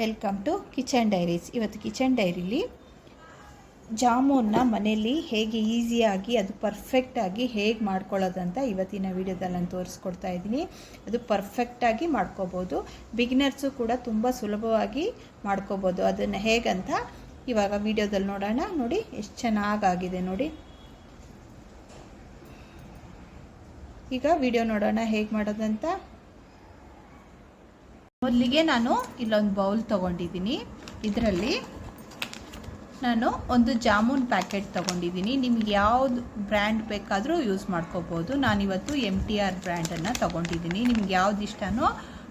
Welcome to kitchen diaries. ಇವತ್ತು kitchen ಡೈರಿಲಿ ಜಾಮೂನ್ನ ಮನೆಯಲ್ಲಿ ಹೇಗೆ ಈಸಿಯಾಗಿ, ಅದು ಪರ್ಫೆಕ್ಟಾಗಿ ಹೇಗೆ ಮಾಡ್ಕೊಳ್ಳೋದಂತ ಇವತ್ತಿನ ವೀಡಿಯೋದಲ್ಲಿ ನಾನು ತೋರಿಸ್ಕೊಡ್ತಾ ಇದ್ದೀನಿ. ಅದು ಪರ್ಫೆಕ್ಟಾಗಿ ಮಾಡ್ಕೋಬೋದು. ಬಿಗಿನರ್ಸು ಕೂಡ ತುಂಬ ಸುಲಭವಾಗಿ ಮಾಡ್ಕೋಬೋದು. ಅದನ್ನು ಹೇಗಂತ ಇವಾಗ ವೀಡಿಯೋದಲ್ಲಿ ನೋಡೋಣ. ನೋಡಿ, ಎಷ್ಟು ಚೆನ್ನಾಗಾಗಿದೆ ನೋಡಿ. ಈಗ ವಿಡಿಯೋ ನೋಡೋಣ ಹೇಗೆ ಮಾಡೋದಂತ. ಮೊದಲಿಗೆ ನಾನು ಇಲ್ಲೊಂದು ಬೌಲ್ ತೊಗೊಂಡಿದ್ದೀನಿ. ಇದರಲ್ಲಿ ನಾನು ಒಂದು ಜಾಮೂನ್ ಪ್ಯಾಕೆಟ್ ತೊಗೊಂಡಿದ್ದೀನಿ. ನಿಮ್ಗೆ ಯಾವ್ದು ಬ್ರ್ಯಾಂಡ್ ಬೇಕಾದರೂ ಯೂಸ್ ಮಾಡ್ಕೋಬೋದು. ನಾನಿವತ್ತು ಎಂ ಟಿ ಆರ್ ಬ್ರ್ಯಾಂಡನ್ನು ತೊಗೊಂಡಿದ್ದೀನಿ. ನಿಮ್ಗೆ ಯಾವ್ದು ಇಷ್ಟನೋ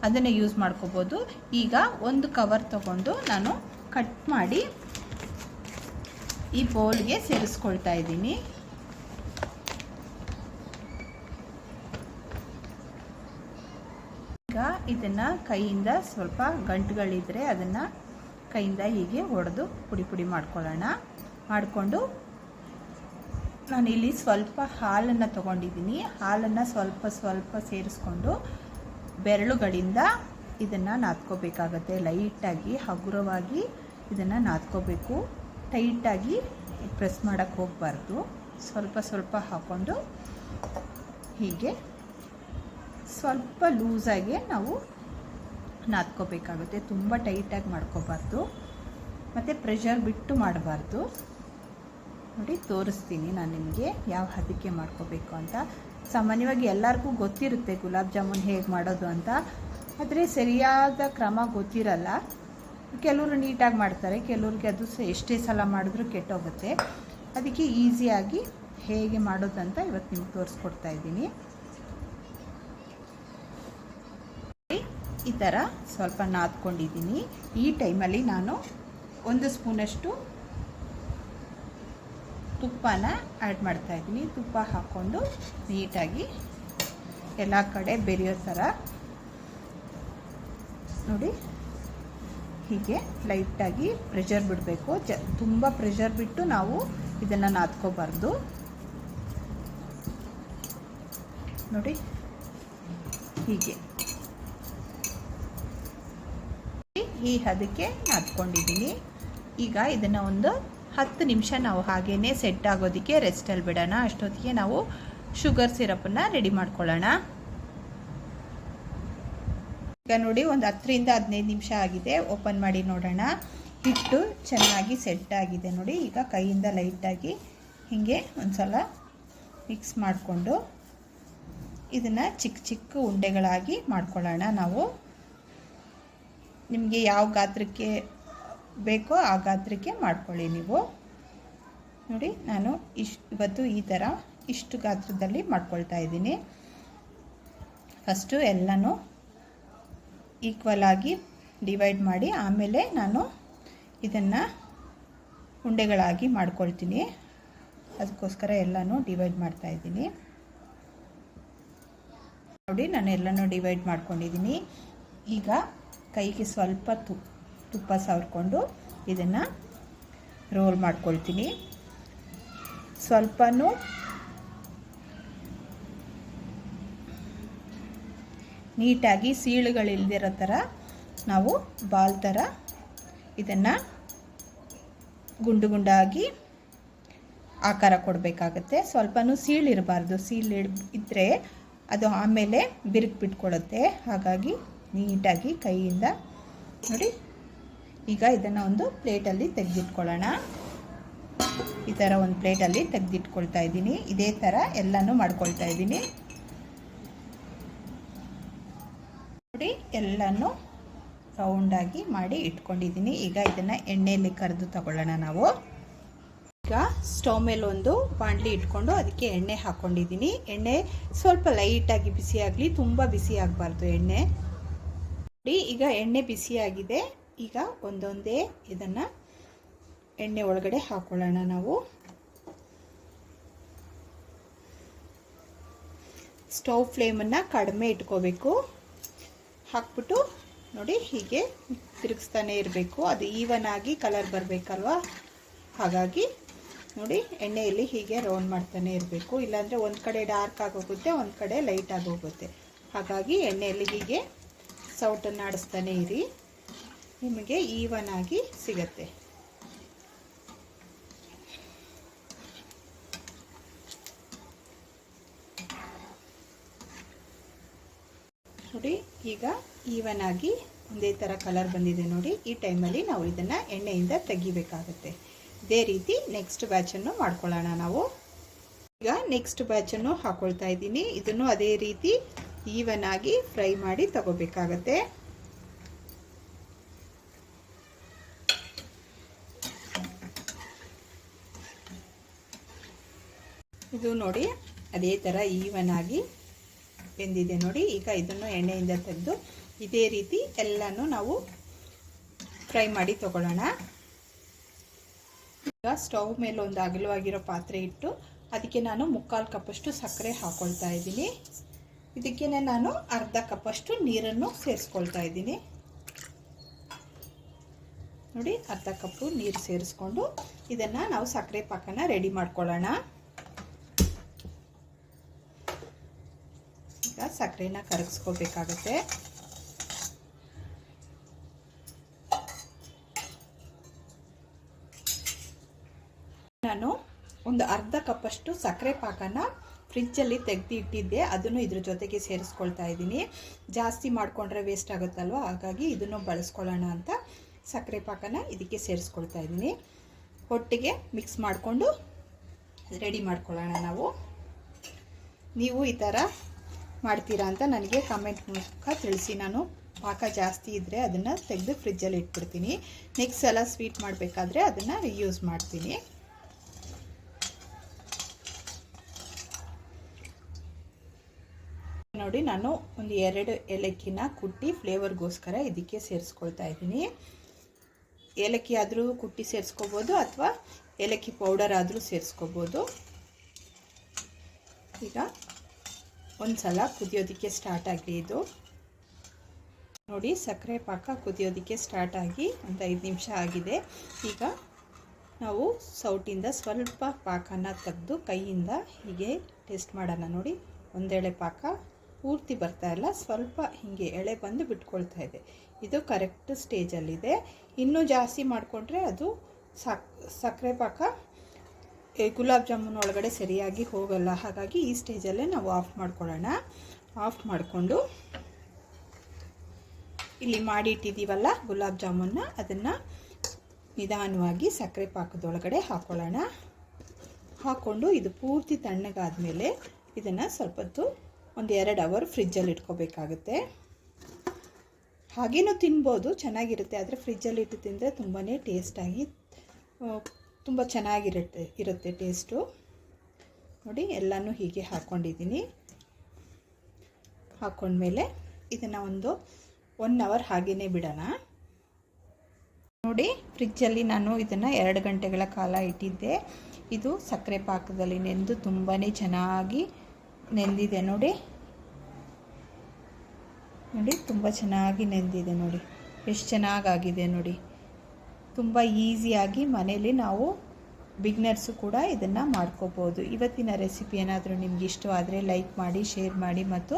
ಅದನ್ನು ಯೂಸ್ ಮಾಡ್ಕೋಬೋದು. ಈಗ ಒಂದು ಕವರ್ ತೊಗೊಂಡು ನಾನು ಕಟ್ ಮಾಡಿ ಈ ಬೌಲ್ಗೆ ಸೇರಿಸ್ಕೊಳ್ತಾ ಇದ್ದೀನಿ. ಇದನ್ನು ಕೈಯಿಂದ ಸ್ವಲ್ಪ ಗಂಟುಗಳಿದ್ದರೆ ಅದನ್ನು ಕೈಯಿಂದ ಹೀಗೆ ಹೊಡೆದು ಪುಡಿ ಪುಡಿ ಮಾಡ್ಕೊಳ್ಳೋಣ. ಮಾಡಿಕೊಂಡು ನಾನಿಲ್ಲಿ ಸ್ವಲ್ಪ ಹಾಲನ್ನು ತೊಗೊಂಡಿದ್ದೀನಿ. ಹಾಲನ್ನು ಸ್ವಲ್ಪ ಸ್ವಲ್ಪ ಸೇರಿಸ್ಕೊಂಡು ಬೆರಳುಗಳಿಂದ ಇದನ್ನು ನಾದ್ಕೋಬೇಕಾಗತ್ತೆ. ಲೈಟಾಗಿ, ಹಗುರವಾಗಿ ಇದನ್ನು ನಾದ್ಕೋಬೇಕು. ಟೈಟಾಗಿ ಪ್ರೆಸ್ ಮಾಡೋಕ್ಕೆ ಹೋಗಬಾರ್ದು. ಸ್ವಲ್ಪ ಸ್ವಲ್ಪ ಹಾಕ್ಕೊಂಡು ಹೀಗೆ ಸ್ವಲ್ಪ ಲೂಸಾಗಿ ನಾವು ನಾದ್ಕೋಬೇಕಾಗುತ್ತೆ. ತುಂಬ ಟೈಟಾಗಿ ಮಾಡ್ಕೋಬಾರ್ದು. ಮತ್ತು ಪ್ರೆಷರ್ ಬಿಟ್ಟು ಮಾಡಬಾರ್ದು. ನೋಡಿ, ತೋರಿಸ್ತೀನಿ ನಾನು ನಿಮಗೆ ಯಾವ ಹದಕ್ಕೆ ಮಾಡ್ಕೋಬೇಕು ಅಂತ. ಸಾಮಾನ್ಯವಾಗಿ ಎಲ್ಲರಿಗೂ ಗೊತ್ತಿರುತ್ತೆ ಗುಲಾಬ್ ಜಾಮೂನ್ ಹೇಗೆ ಮಾಡೋದು ಅಂತ. ಆದರೆ ಸರಿಯಾದ ಕ್ರಮ ಗೊತ್ತಿರಲ್ಲ. ಕೆಲವರು ನೀಟಾಗಿ ಮಾಡ್ತಾರೆ, ಕೆಲವ್ರಿಗೆ ಅದು ಎಷ್ಟೇ ಸಲ ಮಾಡಿದ್ರೂ ಕೆಟ್ಟೋಗುತ್ತೆ. ಅದಕ್ಕೆ ಈಸಿಯಾಗಿ ಹೇಗೆ ಮಾಡೋದಂತ ಇವತ್ತು ನಿಮ್ಗೆ ತೋರಿಸ್ಕೊಡ್ತಾ ಇದ್ದೀನಿ. ಈ ಥರ ಸ್ವಲ್ಪ ನಾದ್ಕೊಂಡಿದ್ದೀನಿ. ಈ ಟೈಮಲ್ಲಿ ನಾನು ಒಂದು ಸ್ಪೂನಷ್ಟು ತುಪ್ಪನ ಆ್ಯಡ್ ಮಾಡ್ತಾ ಇದ್ದೀನಿ. ತುಪ್ಪ ಹಾಕ್ಕೊಂಡು ನೀಟಾಗಿ ಎಲ್ಲ ಕಡೆ ಬೆರೆಯೋ ಥರ. ನೋಡಿ, ಹೀಗೆ ಲೈಟಾಗಿ ಪ್ರೆಷರ್ ಬಿಡಬೇಕು. ಜ, ತುಂಬ ಪ್ರೆಷರ್ ಬಿಟ್ಟು ನಾವು ಇದನ್ನು ನಾದ್ಕೋಬಾರ್ದು. ನೋಡಿ, ಹೀಗೆ. ಈ ಹದಕ್ಕೆ ನಾದ್ಕೊಂಡಿದ್ದೀನಿ. ಈಗ ಇದನ್ನು ಒಂದು ಹತ್ತು ನಿಮಿಷ ನಾವು ಹಾಗೇ ಸೆಟ್ ಆಗೋದಕ್ಕೆ ರೆಸ್ಟಲ್ಲಿ ಬಿಡೋಣ. ಅಷ್ಟೊತ್ತಿಗೆ ನಾವು ಶುಗರ್ ಸಿರಪನ್ನು ರೆಡಿ ಮಾಡ್ಕೊಳ್ಳೋಣ. ಈಗ ನೋಡಿ ಒಂದು ಹತ್ತರಿಂದ ಹದಿನೈದು ನಿಮಿಷ ಆಗಿದೆ. ಓಪನ್ ಮಾಡಿ ನೋಡೋಣ. ಹಿಟ್ಟು ಚೆನ್ನಾಗಿ ಸೆಟ್ ಆಗಿದೆ ನೋಡಿ. ಈಗ ಕೈಯಿಂದ ಲೈಟಾಗಿ ಹೀಗೆ ಒಂದು ಸಲ ಮಿಕ್ಸ್ ಮಾಡಿಕೊಂಡು ಇದನ್ನು ಚಿಕ್ಕ ಚಿಕ್ಕ ಉಂಡೆಗಳಾಗಿ ಮಾಡ್ಕೊಳ್ಳೋಣ ನಾವು. ನಿಮಗೆ ಯಾವ ಗಾತ್ರಕ್ಕೆ ಬೇಕೋ ಆ ಗಾತ್ರಕ್ಕೆ ಮಾಡ್ಕೊಳ್ಳಿ ನೀವು. ನೋಡಿ, ನಾನು ಇಷ್ಟು ಇವತ್ತು ಈ ಥರ ಇಷ್ಟು ಗಾತ್ರದಲ್ಲಿ ಮಾಡ್ಕೊಳ್ತಾ ಇದ್ದೀನಿ. ಫಸ್ಟು ಎಲ್ಲನೂ ಈಕ್ವಲ್ ಆಗಿ ಡಿವೈಡ್ ಮಾಡಿ ಆಮೇಲೆ ನಾನು ಇದನ್ನು ಉಂಡೆಗಳಾಗಿ ಮಾಡ್ಕೊಳ್ತೀನಿ. ಅದಕ್ಕೋಸ್ಕರ ಎಲ್ಲನೂ ಡಿವೈಡ್ ಮಾಡ್ತಾ ಇದ್ದೀನಿ. ನೋಡಿ, ನಾನು ಎಲ್ಲನೂ ಡಿವೈಡ್ ಮಾಡ್ಕೊಂಡಿದ್ದೀನಿ. ಈಗ ಕೈಗೆ ಸ್ವಲ್ಪ ತು, ತುಪ್ಪ ಸವರ್ಕೊಂಡು ಇದನ್ನು ರೋಲ್ ಮಾಡ್ಕೊಳ್ತೀನಿ. ಸ್ವಲ್ಪನೂ ನೀಟಾಗಿ ಸೀಳುಗಳಿಲ್ದಿರೋ ಥರ ನಾವು ಬಾಲ್ ಥರ ಇದನ್ನು ಗುಂಡು ಗುಂಡಾಗಿ ಆಕಾರ ಕೊಡಬೇಕಾಗತ್ತೆ. ಸ್ವಲ್ಪನೂ ಸೀಳಿರಬಾರ್ದು. ಸೀಳು ಇದ್ದರೆ ಅದು ಆಮೇಲೆ ಬಿರುಕು ಬಿಟ್ಕೊಳ್ಳುತ್ತೆ ಹಾಗಾಗಿ ನೀಟಾಗಿ ಕೈಯಿಂದ ನೋಡಿ. ಈಗ ಇದನ್ನು ಒಂದು ಪ್ಲೇಟಲ್ಲಿ ತೆಗೆದಿಟ್ಕೊಳ್ಳೋಣ. ಈ ಥರ ಒಂದು ಪ್ಲೇಟಲ್ಲಿ ತೆಗೆದಿಟ್ಕೊಳ್ತಾ ಇದ್ದೀನಿ. ಇದೇ ಥರ ಎಲ್ಲನೂ ಮಾಡ್ಕೊಳ್ತಾ ಇದ್ದೀನಿ. ನೋಡಿ, ಎಲ್ಲನೂ ರೌಂಡಾಗಿ ಮಾಡಿ ಇಟ್ಕೊಂಡಿದ್ದೀನಿ. ಈಗ ಇದನ್ನು ಎಣ್ಣೆಯಲ್ಲಿ ಕರೆದು ತಗೊಳ್ಳೋಣ ನಾವು. ಈಗ ಸ್ಟವ್ ಮೇಲೆ ಒಂದು ಬಾಣಲಿ ಇಟ್ಕೊಂಡು ಅದಕ್ಕೆ ಎಣ್ಣೆ ಹಾಕ್ಕೊಂಡಿದ್ದೀನಿ ಎಣ್ಣೆ ಸ್ವಲ್ಪ ಲೈಟಾಗಿ ಬಿಸಿಯಾಗಲಿ, ತುಂಬ ಬಿಸಿ ಆಗಬಾರ್ದು ಎಣ್ಣೆ. ನೋಡಿ ಈಗ ಎಣ್ಣೆ ಬಿಸಿಯಾಗಿದೆ ಈಗ ಒಂದೊಂದೇ ಇದನ್ನು ಎಣ್ಣೆ ಒಳಗಡೆ ಹಾಕೊಳ್ಳೋಣ ನಾವು. ಸ್ಟವ್ ಫ್ಲೇಮನ್ನು ಕಡಿಮೆ ಇಟ್ಕೋಬೇಕು. ಹಾಕ್ಬಿಟ್ಟು ನೋಡಿ ಹೀಗೆ ತಿರುಗಿಸ್ತಾನೆ ಇರಬೇಕು. ಅದು ಈವನ್ ಆಗಿ ಕಲರ್ ಬರಬೇಕಲ್ವಾ? ಹಾಗಾಗಿ ನೋಡಿ ಎಣ್ಣೆಯಲ್ಲಿ ಹೀಗೆ ರೌಂಡ್ ಮಾಡ್ತಾನೆ ಇರಬೇಕು. ಇಲ್ಲಾಂದರೆ ಒಂದು ಕಡೆ ಡಾರ್ಕ್ ಆಗೋಗುತ್ತೆ, ಒಂದು ಕಡೆ ಲೈಟ್ ಆಗೋಗುತ್ತೆ. ಹಾಗಾಗಿ ಎಣ್ಣೆಯಲ್ಲಿ ಹೀಗೆ ಸೌಟನ್ನು ಆಡಿಸ್ತಾನೆ ಇರಿ. ನಿಮಗೆ ಈವನ್ ಆಗಿ ಸಿಗತ್ತೆ. ನೋಡಿ, ಈಗ ಈವನ್ ಆಗಿ ಒಂದೇ ಥರ ಕಲರ್ ಬಂದಿದೆ ನೋಡಿ. ಈ ಟೈಮಲ್ಲಿ ನಾವು ಇದನ್ನು ಎಣ್ಣೆಯಿಂದ ತೆಗಿಬೇಕಾಗುತ್ತೆ. ಇದೇ ರೀತಿ ನೆಕ್ಸ್ಟ್ ಬ್ಯಾಚನ್ನು ಮಾಡ್ಕೊಳ್ಳೋಣ ನಾವು. ಈಗ ನೆಕ್ಸ್ಟ್ ಬ್ಯಾಚನ್ನು ಹಾಕ್ಕೊಳ್ತಾ ಇದ್ದೀನಿ. ಇದನ್ನು ಅದೇ ರೀತಿ ಈವನ್ ಆಗಿ ಫ್ರೈ ಮಾಡಿ ತಗೋಬೇಕಾಗತ್ತೆ. ಇದು ನೋಡಿ, ಅದೇ ಥರ ಈವನ್ ಆಗಿ ಬೆಂದಿದೆ ನೋಡಿ. ಈಗ ಇದನ್ನು ಎಣ್ಣೆಯಿಂದ ತೆಗೆದು ಇದೇ ರೀತಿ ಎಲ್ಲನೂ ನಾವು ಫ್ರೈ ಮಾಡಿ ತಗೊಳ್ಳೋಣ. ಈಗ ಸ್ಟವ್ ಮೇಲೆ ಒಂದು ಅಗಲವಾಗಿರೋ ಪಾತ್ರೆ ಇಟ್ಟು, ಅದಕ್ಕೆ ನಾನು ಮುಕ್ಕಾಲು ಕಪ್ಪಷ್ಟು ಸಕ್ಕರೆ ಹಾಕ್ಕೊಳ್ತಾ ಇದ್ದೀನಿ. ಇದಕ್ಕೆ ನಾನು ಅರ್ಧ ಕಪ್ಪಷ್ಟು ನೀರನ್ನು ಸೇರಿಸ್ಕೊಳ್ತಾ ಇದ್ದೀನಿ. ನೋಡಿ, ಅರ್ಧ ಕಪ್ಪು ನೀರು ಸೇರಿಸ್ಕೊಂಡು ಇದನ್ನು ನಾವು ಸಕ್ಕರೆ ಪಾಕನ ರೆಡಿ ಮಾಡ್ಕೊಳ್ಳೋಣ. ಈಗ ಸಕ್ಕರೆನ ಕರಗಿಸ್ಕೋಬೇಕಾಗತ್ತೆ. ನಾನು ಒಂದು ಅರ್ಧ ಕಪ್ಪಷ್ಟು ಸಕ್ಕರೆ ಪಾಕನ ಫ್ರಿಜ್ಜಲ್ಲಿ ತೆಗೆದು ಇಟ್ಟಿದ್ದೆ, ಅದನ್ನು ಇದ್ರ ಜೊತೆಗೆ ಸೇರಿಸ್ಕೊಳ್ತಾ ಇದ್ದೀನಿ. ಜಾಸ್ತಿ ಮಾಡಿಕೊಂಡ್ರೆ ವೇಸ್ಟ್ ಆಗುತ್ತಲ್ವ? ಹಾಗಾಗಿ ಇದನ್ನು ಬಳಸ್ಕೊಳ್ಳೋಣ ಅಂತ ಸಕ್ಕರೆ ಪಾಕನ ಇದಕ್ಕೆ ಸೇರಿಸ್ಕೊಳ್ತಾ ಇದ್ದೀನಿ. ಒಟ್ಟಿಗೆ ಮಿಕ್ಸ್ ಮಾಡಿಕೊಂಡು ರೆಡಿ ಮಾಡ್ಕೊಳ್ಳೋಣ ನಾವು. ನೀವು ಈ ಥರ ಮಾಡ್ತೀರಾ ಅಂತ ನನಗೆ ಕಮೆಂಟ್ ಮೂಲಕ ತಿಳಿಸಿ. ನಾನು ಪಾಕ ಜಾಸ್ತಿ ಇದ್ದರೆ ಅದನ್ನು ತೆಗೆದು ಫ್ರಿಜ್ಜಲ್ಲಿ ಇಟ್ಬಿಡ್ತೀನಿ. ನೆಕ್ಸ್ಟ್ ಸಲ ಸ್ವೀಟ್ ಮಾಡಬೇಕಾದ್ರೆ ಅದನ್ನು ಯೂಸ್ ಮಾಡ್ತೀನಿ. ನೋಡಿ, ನಾನು ಒಂದು ಎರಡು ಏಲಕ್ಕಿನ ಕುಟ್ಟಿ ಫ್ಲೇವರ್ಗೋಸ್ಕರ ಇದಕ್ಕೆ ಸೇರಿಸ್ಕೊಳ್ತಾ ಇದ್ದೀನಿ. ಏಲಕ್ಕಿ ಆದರೂ ಕುಟ್ಟಿ ಸೇರಿಸ್ಕೋಬೋದು ಅಥವಾ ಏಲಕ್ಕಿ ಪೌಡರ್ ಆದರೂ ಸೇರಿಸ್ಕೋಬೋದು. ಈಗ ಒಂದು ಸಲ ಕುದಿಯೋದಕ್ಕೆ ಸ್ಟಾರ್ಟ್ ಆಗಲಿ ಇದು. ನೋಡಿ, ಸಕ್ಕರೆ ಪಾಕ ಕುದಿಯೋದಕ್ಕೆ ಸ್ಟಾರ್ಟ್ ಆಗಿ ಒಂದು ಐದು ನಿಮಿಷ ಆಗಿದೆ. ಈಗ ನಾವು ಸೌಟಿಂದ ಸ್ವಲ್ಪ ಪಾಕನ ತೆಗೆದು ಕೈಯಿಂದ ಹೀಗೆ ಟೇಸ್ಟ್ ಮಾಡೋಣ ನೋಡಿ. ಒಂದೆಳೆ ಪಾಕ ಪೂರ್ತಿ ಬರ್ತಾ ಇಲ್ಲ. ಸ್ವಲ್ಪ ಹೀಗೆ ಎಳೆ ಬಂದು ಬಿಟ್ಕೊಳ್ತಾ ಇದೆ. ಇದು ಕರೆಕ್ಟ್ ಸ್ಟೇಜಲ್ಲಿದೆ ಇನ್ನೂ ಜಾಸ್ತಿ ಮಾಡಿಕೊಂಡ್ರೆ ಅದು ಸಕ್, ಸಕ್ಕರೆ ಪಾಕ ಗುಲಾಬ್ ಜಾಮೂನ್ ಒಳಗಡೆ ಸರಿಯಾಗಿ ಹೋಗಲ್ಲ. ಹಾಗಾಗಿ ಈ ಸ್ಟೇಜಲ್ಲೇ ನಾವು ಆಫ್ ಮಾಡ್ಕೊಳ್ಳೋಣ. ಆಫ್ ಮಾಡಿಕೊಂಡು ಇಲ್ಲಿ ಮಾಡಿಟ್ಟಿದ್ದೀವಲ್ಲ ಗುಲಾಬ್ ಜಾಮೂನ್ನ. ಅದನ್ನು ನಿಧಾನವಾಗಿ ಸಕ್ಕರೆ ಪಾಕದೊಳಗಡೆ ಹಾಕ್ಕೊಳ್ಳೋಣ ಹಾಕ್ಕೊಂಡು ಇದು ಪೂರ್ತಿ ತಣ್ಣಗಾದ ಮೇಲೆ ಇದನ್ನು ಸ್ವಲ್ಪ ಹೊತ್ತು ಒಂದು ಎರಡು ಅವರ್ ಫ್ರಿಜ್ಜಲ್ಲಿ ಇಟ್ಕೋಬೇಕಾಗುತ್ತೆ. ಹಾಗೇನೂ ತಿನ್ಬೋದು, ಚೆನ್ನಾಗಿರುತ್ತೆ, ಆದರೆ ಫ್ರಿಜ್ಜಲ್ಲಿ ಇಟ್ಟು ತಿಂದರೆ ತುಂಬಾ ಟೇಸ್ಟಾಗಿ ತುಂಬ ಚೆನ್ನಾಗಿರುತ್ತೆ, ಇರುತ್ತೆ ಟೇಸ್ಟು ನೋಡಿ, ಎಲ್ಲನೂ ಹೀಗೆ ಹಾಕ್ಕೊಂಡಿದ್ದೀನಿ ಹಾಕ್ಕೊಂಡ್ಮೇಲೆ ಇದನ್ನು ಒಂದು ಒನ್ ಅವರ್ ಹಾಗೇ ಬಿಡೋಣ. ನೋಡಿ ಫ್ರಿಜ್ಜಲ್ಲಿ ನಾನು ಇದನ್ನು ಎರಡು ಗಂಟೆಗಳ ಕಾಲ ಇಟ್ಟಿದ್ದೆ. ಇದು ಸಕ್ಕರೆ ಪಾಕದಲ್ಲಿ ನೆಂದು ತುಂಬಾ ಚೆನ್ನಾಗಿ ನೆಂದಿದೆ ನೋಡಿ. ನೋಡಿ, ತುಂಬ ಚೆನ್ನಾಗಿ ನೆಂದಿದೆ ನೋಡಿ. ಎಷ್ಟು ಚೆನ್ನಾಗಾಗಿದೆ ನೋಡಿ. ತುಂಬ ಈಸಿಯಾಗಿ ಮನೇಲಿ ನಾವು ಬಿಗ್ನರ್ಸು ಕೂಡ ಇದನ್ನು ಮಾಡ್ಕೋಬೋದು. ಇವತ್ತಿನ ರೆಸಿಪಿ ಏನಾದರೂ ನಿಮ್ಗೆ ಇಷ್ಟವಾದರೆ ಲೈಕ್ ಮಾಡಿ, ಶೇರ್ ಮಾಡಿ ಮತ್ತು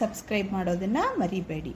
ಸಬ್ಸ್ಕ್ರೈಬ್ ಮಾಡೋದನ್ನು ಮರಿಬೇಡಿ.